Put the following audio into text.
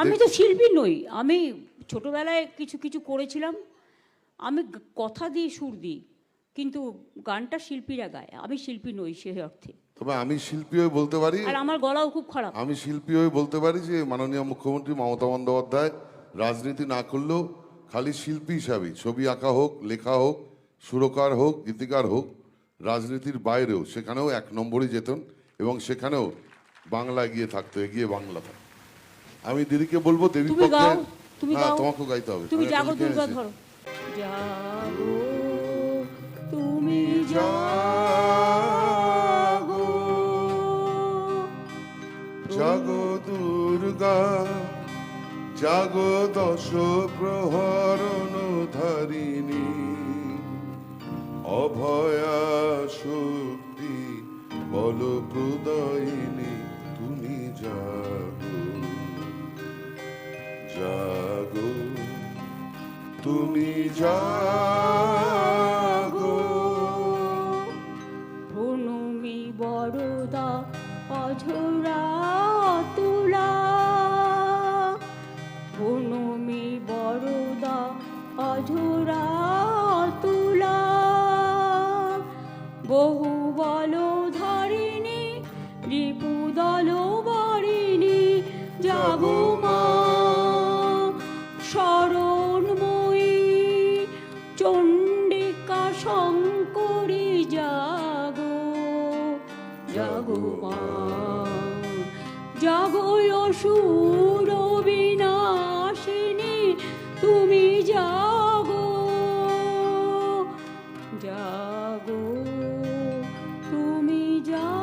আমি তো শিল্পী নই। আমি ছোটবেলায় কিছু কিছু করেছিলাম। আমি কথা দিই সুর দিই কিন্তু গানটা শিল্পীরা গায়। আমি শিল্পী নই সে অর্থে। তবে আমি শিল্পী হয়ে বলতে পারি আর আমার গলাও খুব খারাপ। আমি শিল্পী হয়ে বলতে পারি যে মাননীয় মুখ্যমন্ত্রী মমতা বন্দ্যোপাধ্যায় রাজনীতি না করলেও খালি শিল্পী হিসাবে ছবি আঁকা হোক লেখা হোক সুরকার হোক গীতিকার হোক রাজনীতির বাইরেও সেখানেও এক নম্বরই যেতেন এবং সেখানেও বাংলা গিয়ে থাকতো এগিয়ে বাংলা থাকতো। আমি দিদিকে বলব দেবী তুমি গাও, তুমি হ্যাঁ গাও। তোমাকেও গাইতে হবে তুমি জাগো দুর্গা। ধরো জাগো তুমি জাগো জাগো দুর্গা জাগো দশ প্রহরণ ধারিণী অভয়া শক্তি বল প্রদয়িনী জাগো, তুমি জাগো। প্রণমী বরদা, অঝরা তুলা প্রণমী বরদা, অঝরা তুলা বহু বল ধারিণী রিপুদল অসুর বিনাশিনী তুমি জাগো জাগো তুমি জাগো